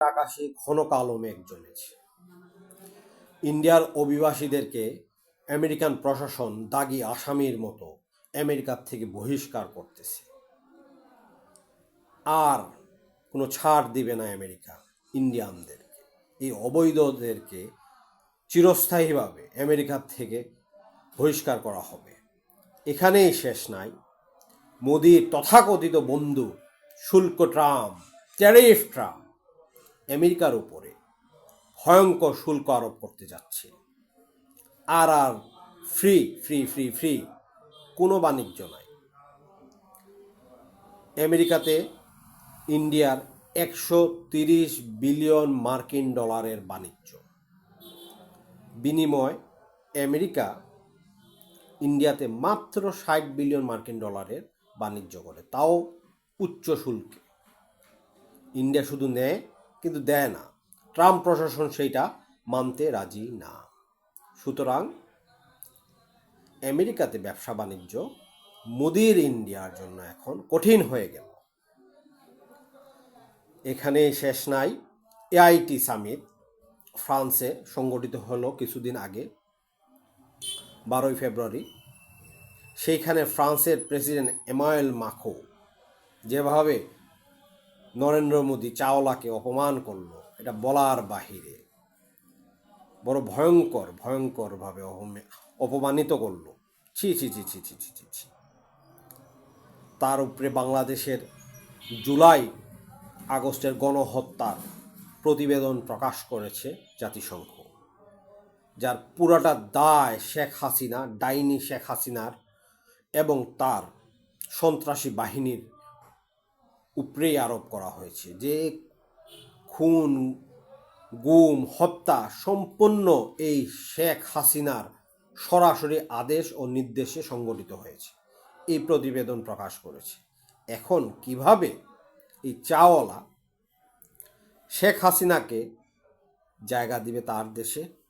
আকাশে ঘন কালো মেঘ জমেছে। ইন্ডিয়ার অভিবাসীদেরকে আমেরিকান প্রশাসন দাগি আসামির মতো আমেরিকার থেকে বহিষ্কার করতেছে। আর কোনো ছাড় দিবে না আমেরিকা, ইন্ডিয়ানদেরকে। এই অবৈধদেরকে চিরস্থায়ীভাবে আমেরিকার থেকে বহিষ্কার করা হবে। এখানেই শেষ নাই। মোদির তথাকথিত বন্ধু শুল্ক ট্রাম্প ট্যারিফ ট্রাম্প। আমেরিকার উপরে ভয়ঙ্কর শুল্ক আরোপ করতে যাচ্ছে। আর আর ফ্রি ফ্রি ফ্রি ফ্রি কোনো বাণিজ্য নাই। আমেরিকাতে ইন্ডিয়ার একশো তিরিশ বিলিয়ন মার্কিন ডলারের বাণিজ্য। বিনিময় আমেরিকা ইন্ডিয়াতে মাত্র ষাট বিলিয়ন মার্কিন ডলারের বাণিজ্য করে, তাও উচ্চ শুল্কে। ইন্ডিয়া শুধু নেয় কিন্তু দেয় না। ট্রাম্প প্রশাসন সেইটা মানতে রাজি না। সুতরাং আমেরিকাতে ব্যবসা বাণিজ্য মোদির ইন্ডিয়ার জন্য এখন কঠিন হয়ে গেল। এখানে শেষ নাই। এআইটি সামিট ফ্রান্সে সংগঠিত হলো কিছুদিন আগে, বারোই ফেব্রুয়ারি। সেইখানে ফ্রান্সের প্রেসিডেন্ট এমায়েল মাখো যেভাবে নরেন্দ্র মোদী চাওলাকে অপমান করল। এটা বলার বাহিরে। বড় ভয়ঙ্কর, ভয়ঙ্করভাবে অপমে- অপমানিত করল। ছি ছি ছি ছি ছি ছি ছি ছি। তার উপরে বাংলাদেশের জুলাই আগস্টের গণহত্যার প্রতিবেদন প্রকাশ করেছে জাতিসংঘ। যার পুরাটা দায় শেখ হাসিনা, ডাইনি শেখ হাসিনার এবং তার সন্ত্রাসী বাহিনীর উপরেই আরোপ করা হয়েছে যে খুন, গুম, হত্যা সম্পূর্ণ এই শেখ হাসিনার সরাসরি আদেশ ও নির্দেশে সংগঠিত হয়েছে। এই প্রতিবেদন প্রকাশ করেছে। এখন কীভাবে এই চাওয়ালা শেখ হাসিনাকে জায়গা দিবে তার দেশে?